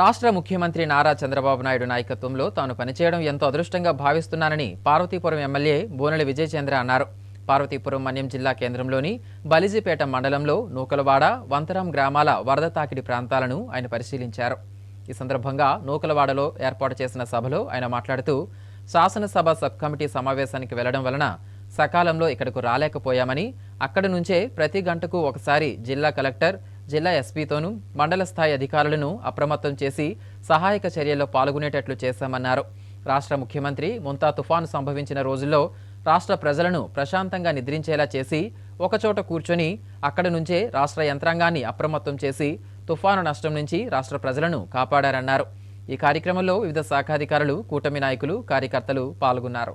రాష్ట్ర ముఖ్యమంత్రి నారా చంద్రబాబు నాయుడు నాయకత్వంలో తాను పనిచేయడం ఎంతో అదృష్టంగా భావిస్తున్నానని పార్వతీపురం ఎమ్మెల్యే బోనెల విజయచంద్ర అన్నారు. పార్వతీపురం మన్యం జిల్లా కేంద్రంలోని బలిజిపేట మండలంలో నూకలవాడ వంతరం గ్రామాల వరద తాకిడి ప్రాంతాలను ఆయన పరిశీలించారు. ఈ సందర్భంగా నూకలవాడలో ఏర్పాటు చేసిన సభలో ఆయన మాట్లాడుతూ శాసనసభ సబ్ కమిటీ సమావేశానికి వెళ్ళడం వలన సకాలంలో ఇక్కడకు రాలేకపోయామని అక్కడి నుంచే ప్రతి గంటకు ఒకసారి జిల్లా కలెక్టర్ జిల్లా ఎస్పీతోనూ మండల స్థాయి అధికారులను అప్రమత్తం చేసి సహాయక చర్యల్లో పాల్గొనేటట్లు చేశామన్నారు. రాష్ట్ర ముఖ్యమంత్రి ముంతా తుఫాను సంభవించిన రోజుల్లో రాష్ట్ర ప్రజలను ప్రశాంతంగా నిద్రించేలా చేసి ఒకచోట కూర్చొని అక్కడి నుంచే రాష్ట్ర యంత్రాంగాన్ని అప్రమత్తం చేసి తుఫాను నష్టం నుంచి రాష్ట్ర ప్రజలను కాపాడారన్నారు. ఈ కార్యక్రమంలో వివిధ శాఖాధికారులు కూటమి నాయకులు కార్యకర్తలు పాల్గొన్నారు.